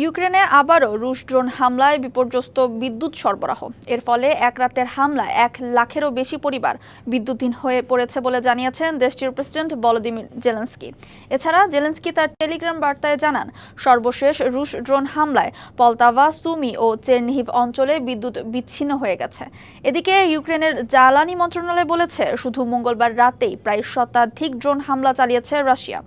ইউক্রেনে আবারও রুশ ড্রোন হামলায় বিপর্যস্ত বিদ্যুৎ সরবরাহ। এর ফলে এক রাতের হামলায় এক লাখেরও বেশি পরিবার বিদ্যুৎহীন হয়ে পড়েছে বলে জানিয়েছেন দেশটির প্রেসিডেন্ট ভলোদিমির জেলেন্সকি। এছাড়া জেলেন্সকি তার টেলিগ্রাম বার্তায় জানান, সর্বশেষ রুশ ড্রোন হামলায় পলতাভা, সুমি ও চেরনিহিভ অঞ্চলে বিদ্যুৎ বিচ্ছিন্ন হয়ে গেছে। এদিকে ইউক্রেনের জ্বালানি মন্ত্রণালয় বলেছে, শুধু মঙ্গলবার রাতেই প্রায় শতাধিক ড্রোন হামলা চালিয়েছে রাশিয়া।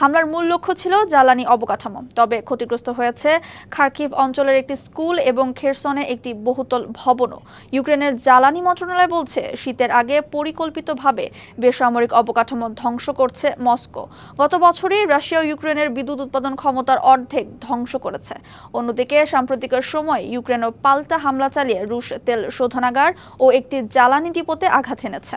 হামলার মূল লক্ষ্য ছিল জ্বালানি অবকাঠামো। তবে ক্ষতিগ্রস্ত হয়েছে খার্কিভ অঞ্চলের একটি স্কুল এবং খেরসনে একটি বহুতল ভবনও। ইউক্রেনের জ্বালানি মন্ত্রণালয় বলছে, শীতের আগে পরিকল্পিতভাবে বেসামরিক অবকাঠামো ধ্বংস করছে মস্কো। গত বছরই রাশিয়া ইউক্রেনের বিদ্যুৎ উৎপাদন ক্ষমতার অর্ধেক ধ্বংস করেছে। অন্যদিকে সাম্প্রতিকের সময় ইউক্রেনও পাল্টা হামলা চালিয়ে রুশ তেল শোধনাগার ও একটি জ্বালানি ডিপোতে আঘাত এনেছে।